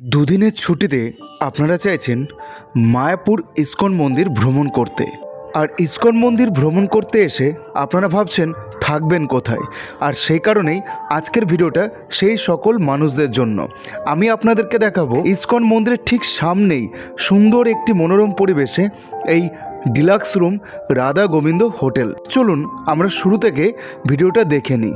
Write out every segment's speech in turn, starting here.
দুদিনের ছুটিতে আপনারা চাইছেন মায়াপুর ইস্কন মন্দির ভ্রমণ করতে। আর ইস্কন মন্দির ভ্রমণ করতে এসে আপনারা ভাবছেন, থাকবেন কোথায়? আর সেই কারণেই আজকের ভিডিওটা সেই সকল মানুষদের জন্য। আমি আপনাদেরকে দেখাবো, ইস্কন মন্দিরের ঠিক সামনেই সুন্দর একটি মনোরম পরিবেশে এই deluxe room Radha Gobinda hotel. চলুন আমরা শুরু থেকে ভিডিওটা দেখে নিই।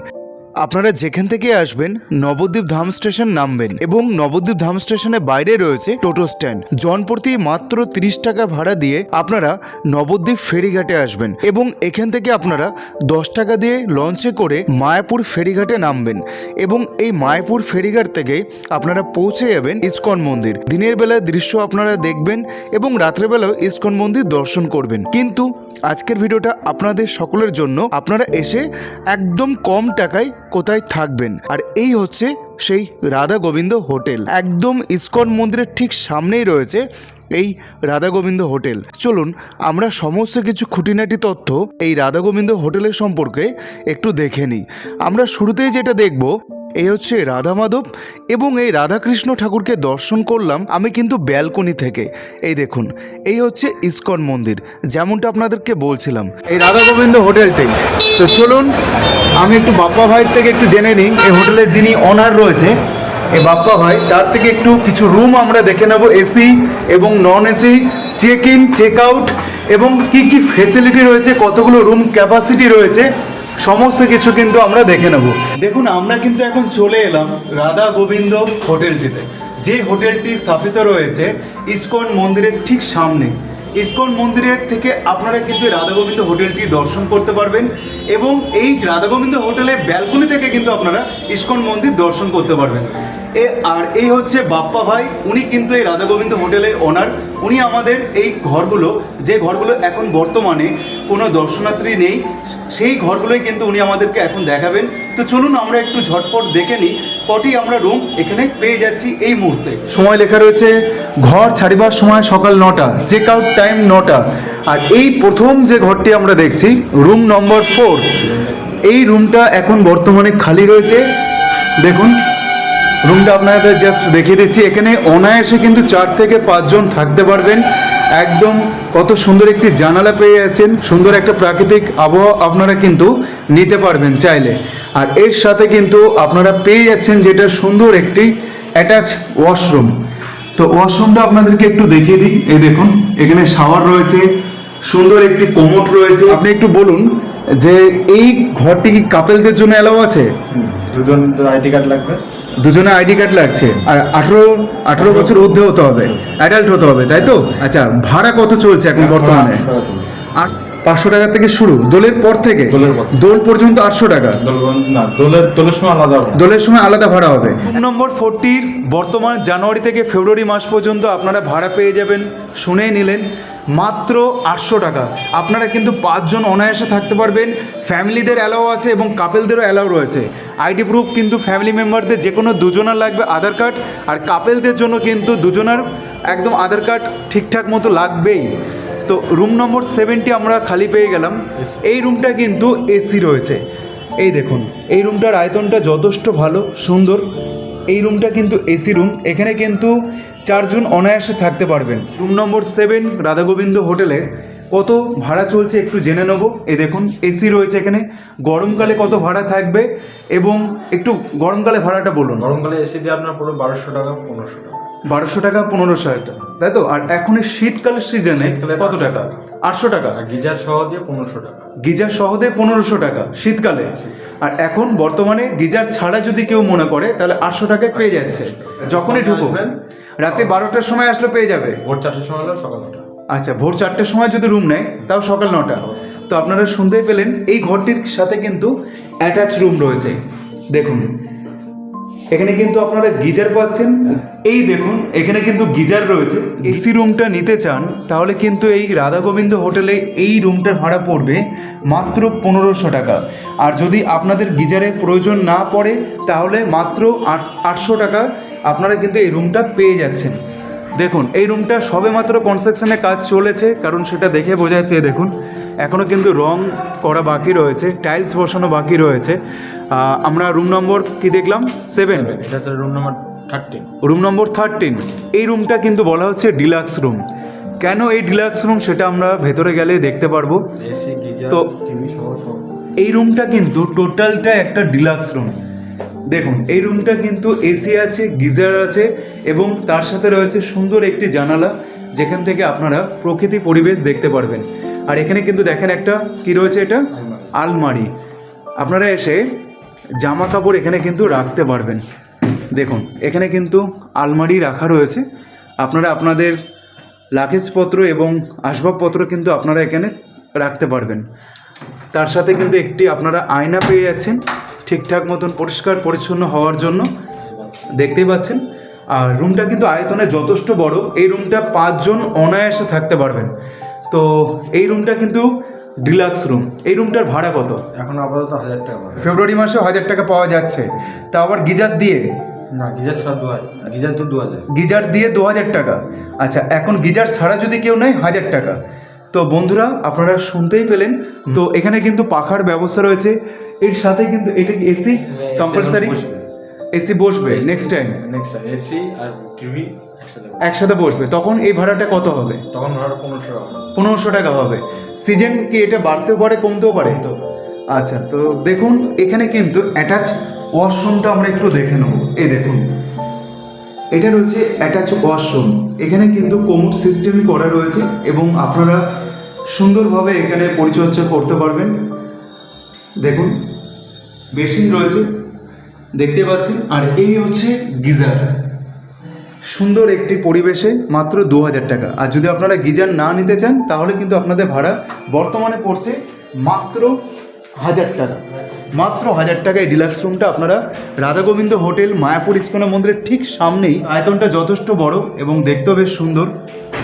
আপনারা যেখান থেকে আসবেন, নবদ্বীপ ধাম স্টেশন নামবেন এবং নবদ্বীপ ধাম স্টেশনের বাইরে রয়েছে টোটো স্ট্যান্ড। জনপ্রতি মাত্র তিরিশ টাকা ভাড়া দিয়ে আপনারা নবদ্বীপ ফেরিঘাটে আসবেন এবং এখান থেকে আপনারা দশ টাকা দিয়ে লঞ্চে করে মায়াপুর ফেরিঘাটে নামবেন এবং এই মায়াপুর ফেরিঘাট থেকে আপনারা পৌঁছে যাবেন ইস্কন মন্দির। দিনের বেলায় দৃশ্য আপনারা দেখবেন এবং রাত্রেবেলাও ইস্কন মন্দির দর্শন করবেন। কিন্তু আজকের ভিডিওটা আপনাদের সকলের জন্য। আপনারা এসে একদম কম টাকায় কোথায় থাকবেন? আর এই হচ্ছে সেই রাধা গোবিন্দ হোটেল। একদম ইস্কন মন্দিরের ঠিক সামনেই রয়েছে এই রাধা গোবিন্দ হোটেল। চলুন, আমরা সমস্ত কিছু খুঁটিনাটি তথ্য এই রাধা গোবিন্দ হোটেলের সম্পর্কে একটু দেখে নিই। আমরা শুরুতেই যেটা দেখব এই হচ্ছে রাধা মাধব এবং এই রাধাকৃষ্ণ ঠাকুরকে দর্শন করলাম আমি কিন্তু ব্যালকনি থেকে। এই দেখুন, এই হচ্ছে ইস্কন মন্দির, যেমনটা আপনাদেরকে বলছিলাম। এই রাধা গোবিন্দ হোটেলটি। তো চলুন, আমি একটু বাপ্পা ভাইয়ের থেকে একটু জেনে নিই। এই হোটেলের যিনি অনার রয়েছে, এই বাপ্পা ভাই, তার থেকে একটু কিছু রুম আমরা দেখে নেব এসি এবং non AC check in check out এবং কি কি ফেসিলিটি রয়েছে, কতগুলো রুম ক্যাপাসিটি রয়েছে সমস্ত কিছু কিন্তু আমরা দেখে নেব। দেখুন, আমরা কিন্তু এখন চলে এলাম রাধা গোবিন্দ হোটেলটিতে। যে হোটেলটি স্থাপিত রয়েছে ইস্কন মন্দিরের ঠিক সামনে। ইস্কন মন্দিরের থেকে আপনারা কিন্তু রাধা গোবিন্দ হোটেলটি দর্শন করতে পারবেন এবং এই রাধা গোবিন্দ হোটেলের ব্যালকনি থেকে কিন্তু আপনারা ইস্কন মন্দির দর্শন করতে পারবেন। এ, আর এই হচ্ছে বাপ্পা ভাই, উনি কিন্তু এই রাধা গোবিন্দ হোটেলের ওনার উনি আমাদের এই ঘরগুলো, যে ঘরগুলো এখন বর্তমানে কোনো দর্শনার্থী নেই, সেই ঘরগুলোই কিন্তু উনি আমাদেরকে এখন দেখাবেন। তো চলুন আমরা একটু ঝটপট দেখে নিই, কটি আমরা রুম এখানে পেয়ে যাচ্ছি এই মুহূর্তে। সময় লেখা রয়েছে, ঘর ছাড়িবার সময় সকাল নটা চেক আউট টাইম নটা। আর এই প্রথম যে ঘরটি আমরা দেখছি রুম নম্বর ফোর এই রুমটা এখন বর্তমানে খালি রয়েছে। দেখুন রুমটা আপনাদের জাস্ট দেখিয়ে দিচ্ছি। এখানে অনায়াসে কিন্তু চার থেকে পাঁচজন থাকতে পারবেন। একদম কত সুন্দর একটি জানালা পেয়ে যাচ্ছেন সুন্দর একটা প্রাকৃতিক আবহাওয়া আপনারা কিন্তু নিতে পারবেন চাইলে। আর এর সাথে কিন্তু আপনারা পেয়ে যাচ্ছেন যেটা সুন্দর একটি অ্যাটাচ ওয়াশরুম তো ওয়াশরুমটা আপনাদেরকে একটু দেখিয়ে দিই। এই দেখুন, এখানে শাওয়ার রয়েছে। সুন্দর একটি কোমোট রয়েছে। আপনি একটু বলুন যে এই ঘরটি কি কাপেলদের জন্য অ্যালাউ আছে? দুজন আইডি কার্ড লাগবে? দুজনে আইডি কার্ড লাগছে। আর আঠারো আঠারো বছর ঊর্ধ্বে হতে হবে অ্যাডাল্ট হতে হবে তাই তো? আচ্ছা ভাড়া কত চলছে এখন বর্তমানে। আট পাঁচশো টাকা থেকে শুরু দোলের পর থেকে? দোলের পর। দোল পর্যন্ত আটশো টাকা? দোল- না দোলের দোলের সময় আলাদা দোলের সময় আলাদা ভাড়া হবে। নম্বর ফোরটির বর্তমান জানুয়ারি থেকে ফেব্রুয়ারি মাস পর্যন্ত আপনারা ভাড়া পেয়ে যাবেন শুনেই নিলেন। মাত্র আটশো টাকা। আপনারা কিন্তু পাঁচজন অনায়াসে থাকতে পারবেন। ফ্যামিলিদের অ্যালাও আছে এবং কাপেলদেরও অ্যালাও রয়েছে। আইডি প্রুফ কিন্তু ফ্যামিলি মেম্বারদের যে কোনো দুজনার লাগবে আধার কার্ড। আর কাপেলদের জন্য কিন্তু দুজনার একদম আধার কার্ড ঠিকঠাক মতো লাগবেই। তো রুম নম্বর সেভেনটি আমরা খালি পেয়ে গেলাম। এই রুমটা কিন্তু এসি রয়েছে। এই দেখুন এই রুমটার আয়তনটা যথেষ্ট ভালো সুন্দর। এই রুমটা কিন্তু এসি রুম। এখানে কিন্তু চারজন অনায়াসে থাকতে পারবেন। রুম নম্বর সেভেন রাধাগোবিন্দ হোটেলে কত ভাড়া চলছে একটু জেনে নেব। এ দেখুন এসি রয়েছে এখানে। গরমকালে কত ভাড়া থাকবে এবং একটু গরমকালে ভাড়াটা বলুন। গরমকালে এসি দিয়ে আপনার পুরো বারোশো টাকা, পনেরোশো টাকা। বারোশো টাকা পনেরোশো টাকা। তাই তো? আর এখন এই শীতকালের সিজনে কত টাকা। আটশো টাকা। গিজার সহ দিয়ে পনেরোশো টাকা। গিজার সহদে পনেরোশো টাকা শীতকালে। আর এখন বর্তমানে গিজার ছাড়া যদি কেউ মনে করে তাহলে আটশো টাকায় পেয়ে যাচ্ছে। যখনই ঢুকো রাতে বারোটার সময় আসলে পেয়ে যাবে। ভোর চারটের সময় হলো সকাল নটা। আচ্ছা ভোর চারটের সময় যদি রুম নেয় তাও সকাল নটা। তো আপনারা শুনতেই পেলেন এই ঘরটির সাথে কিন্তু অ্যাটাচ রুম রয়েছে। দেখুন এখানে কিন্তু আপনারা গিজার পাচ্ছেন। এই দেখুন, এখানে কিন্তু গিজার রয়েছে। এসি রুমটা নিতে চান, তাহলে কিন্তু এই রাধা গোবিন্দ হোটেলে এই রুমটার ভাড়া পড়বে মাত্র পনেরোশো টাকা। আর যদি আপনাদের গিজারে প্রয়োজন না পড়ে, তাহলে মাত্র আট, আটশো টাকা আপনারা কিন্তু এই রুমটা পেয়ে যাচ্ছেন। দেখুন, এই রুমটা সবে মাত্র কনস্ট্রাকশনের কাজ চলেছে, কারণ সেটা দেখে বোঝা যাচ্ছে, দেখুন। এখনও কিন্তু রং করা বাকি রয়েছে টাইলস বসানো বাকি রয়েছে। আমরা রুম নম্বর কি দেখলাম? সেভেন এটা room number thirteen room number thirteen এই রুমটা কিন্তু বলা হচ্ছে ডিলাক্স রুম কেন এই ডিলাক্স রুম সেটা আমরা ভেতরে গেলে দেখতে পারব। তো- এই রুমটা কিন্তু টোটালটা একটা ডিলাক্স রুম দেখুন এই রুমটা কিন্তু এসি আছে গিজার আছে এবং তার সাথে রয়েছে সুন্দর একটি জানালা যেখান থেকে আপনারা প্রকৃতি পরিবেশ দেখতে পারবেন। আর এখানে কিন্তু দেখেন একটা কি রয়েছে এটা? আলমারি। আপনারা এসে জামা কাপড় এখানে কিন্তু রাখতে পারবেন। দেখুন, এখানে কিন্তু আলমারি রাখা রয়েছে। আপনারা আপনাদের লাগেজপত্র এবং আসবাবপত্র কিন্তু আপনারা এখানে রাখতে পারবেন। তার সাথে কিন্তু একটি আপনারা আয়না পেয়ে যাচ্ছেন, ঠিকঠাক মতন পরিষ্কার পরিচ্ছন্ন হওয়ার জন্য। দেখতেই পাচ্ছেন? আর রুমটা কিন্তু আয়তনে যথেষ্ট বড়। এই রুমটা পাঁচজন অনায়াসে থাকতে পারবেন। তো এই রুমটা কিন্তু ডিলাক্স রুম এই রুমটার ভাড়া কত? এখন আপাতত হাজার টাকা ফেব্রুয়ারি মাসে হাজার টাকা পাওয়া যাচ্ছে। তা আবার গিজার দিয়ে? না গিজার ছাড়া দু হাজার। গিজার তো দু হাজার। গিজার দিয়ে দু হাজার টাকা। আচ্ছা এখন গিজার ছাড়া যদি কেউ নেয় হাজার টাকা। তো বন্ধুরা আপনারা শুনতেই পেলেন। তো এখানে কিন্তু পাখার ব্যবস্থা রয়েছে। এর সাথে কিন্তু এটা কি এসি? কম্পালসারি এসি বসবে next time next time AC আর টিভি একসাথে বসবে। তখন এই ভাড়াটা কত হবে? তখন ভাড়া পনেরোশো টাকা পনেরোশো টাকা হবে। সিজন কি এটা বাড়তেও পারে কমতেও পারে? আচ্ছা তো দেখুন এখানে কিন্তু অ্যাটাচ ওয়াশরুমটা আমরা একটু দেখে নেব। এই দেখুন এটা রয়েছে অ্যাটাচ ওয়াশরুম এখানে কিন্তু কোমোড সিস্টেমই করা রয়েছে এবং আপনারা সুন্দরভাবে এখানে পরিচর্যা করতে পারবেন। দেখুন বেসিন রয়েছে। দেখতে পাচ্ছেন আর এই হচ্ছে গিজার। সুন্দর একটি পরিবেশে মাত্র দু হাজার টাকা। আর যদি আপনারা গিজার না নিতে চান, তাহলে কিন্তু আপনাদের ভাড়া বর্তমানে পড়ছে মাত্র হাজার টাকা। মাত্র হাজার টাকায় ডিলাক্স রুমটা আপনারা রাধা গোবিন্দ হোটেল, মায়াপুর ইস্কনা মন্দিরের ঠিক সামনেই। আয়তনটা যথেষ্ট বড় এবং দেখতেও বেশ সুন্দর।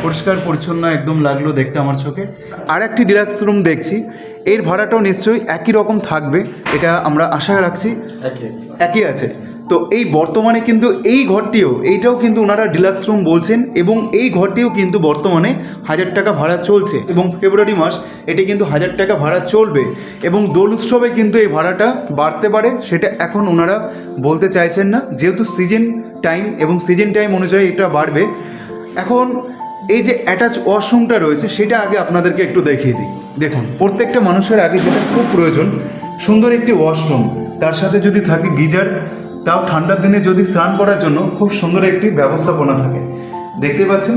পরিষ্কার, পরিচ্ছন্ন একদম লাগল দেখতে আমার চোখে। আর একটি ডিলাক্স রুম দেখছি। এর ভাড়াটাও নিশ্চয়ই একই রকম থাকবে। এটা আমরা আশা রাখছি। একই আছে। তো এই বর্তমানে কিন্তু এই ঘরটিও, এইটাও কিন্তু ওনারা ডিলাক্স রুম বলছেন এবং এই ঘরটিও কিন্তু বর্তমানে হাজার টাকা ভাড়া চলছে এবং ফেব্রুয়ারি মাস এটি কিন্তু হাজার টাকা ভাড়া চলবে এবং দোল উৎসবে কিন্তু এই ভাড়াটা বাড়তে পারে সেটা এখন ওনারা বলতে চাইছেন না। যেহেতু সিজন টাইম এবং সিজন টাইম অনুযায়ী এটা বাড়বে, এখন এই যে অ্যাটাচ ওয়াশরুমটা রয়েছে সেটা আগে আপনাদেরকে একটু দেখিয়ে দিই। দেখুন, প্রত্যেকটা মানুষের আগে যেটা খুব প্রয়োজন, সুন্দর একটি ওয়াশরুম তার সাথে যদি থাকে গিজার, তাও ঠান্ডার দিনে যদি স্নান করার জন্য খুব সুন্দর একটি ব্যবস্থাপনা থাকে। দেখতে পাচ্ছেন?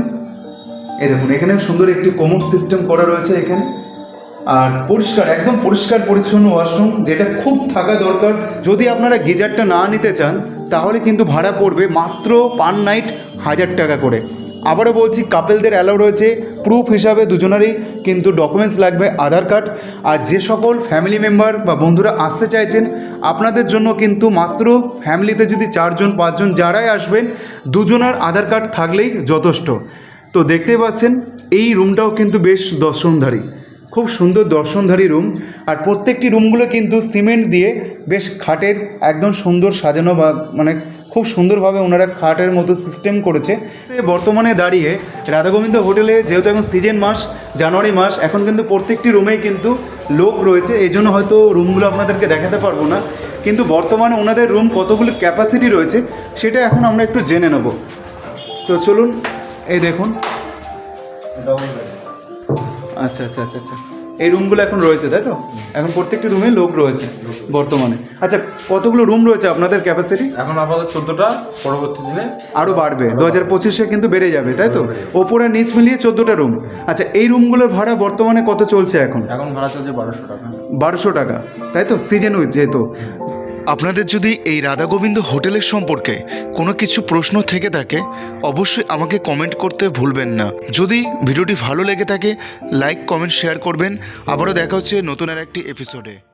এই দেখুন এখানে সুন্দর একটি কোমোড সিস্টেম করা রয়েছে এখানে। আর পরিষ্কার, একদম পরিষ্কার পরিচ্ছন্ন ওয়াশরুম যেটা খুব থাকা দরকার। যদি আপনারা গিজারটা না নিতে চান, তাহলে কিন্তু ভাড়া পড়বে মাত্র পার নাইট হাজার টাকা করে। আবারও বলছি কাপেলদের অ্যালাউ রয়েছে প্রুফ হিসাবে দুজনেরই কিন্তু ডকুমেন্টস লাগবে, আধার কার্ড আর যে সকল ফ্যামিলি মেম্বার বা বন্ধুরা আসতে চাইছেন, আপনাদের জন্য কিন্তু মাত্র ফ্যামিলিতে যদি চারজন, পাঁচজন যারাই আসবেন, দুজনের আধার কার্ড থাকলেই যথেষ্ট। তো দেখতেই পাচ্ছেন, এই রুমটাও কিন্তু বেশ দর্শনধারী। খুব সুন্দর দর্শনধারী রুম আর প্রত্যেকটি রুমগুলো কিন্তু সিমেন্ট দিয়ে বেশ খাটের একদম সুন্দর সাজানো বা মানে খুব সুন্দরভাবে ওনারা খাটের মতো সিস্টেম করেছে। বর্তমানে দাঁড়িয়ে রাধাগোবিন্দ হোটেলে যেহেতু এখন সিজন মাস, জানুয়ারি মাস, এখন কিন্তু প্রত্যেকটি রুমেই কিন্তু লোক রয়েছে। এই জন্য হয়তো রুমগুলো আপনাদেরকে দেখাতে পারব না। কিন্তু বর্তমানে ওনাদের রুম কতগুলো ক্যাপাসিটি রয়েছে, সেটা এখন আমরা একটু জেনে নেব। তো চলুন, এই দেখুন। আচ্ছা আচ্ছা আচ্ছা আচ্ছা। এই রুমগুলো এখন রয়েছে তাই তো? এখন প্রত্যেকটি রুমে লোক রয়েছে বর্তমানে। আচ্ছা কতগুলো রুম রয়েছে আপনাদের ক্যাপাসিটি এখন আপাতত চোদ্দোটা পরবর্তী দিনে আরও বাড়বে। দু হাজার পঁচিশে কিন্তু বেড়ে যাবে তাই তো? ওপরে নিচ মিলিয়ে চোদ্দটা রুম আচ্ছা এই রুমগুলোর ভাড়া বর্তমানে কত চলছে এখন? এখন ভাড়া চলছে বারোশো টাকা। বারোশো টাকা তাই তো? সিজন উইথ যেহেতু। আপনাদের যদি এই রাধা গোবিন্দ হোটেলের সম্পর্কে কোনো কিছু প্রশ্ন থেকে থাকে, অবশ্যই আমাকে কমেন্ট করতে ভুলবেন না। যদি ভিডিওটি ভালো লেগে থাকে লাইক কমেন্ট শেয়ার করবেন। আবারও দেখা হচ্ছে নতুন আর একটি এপিসোডে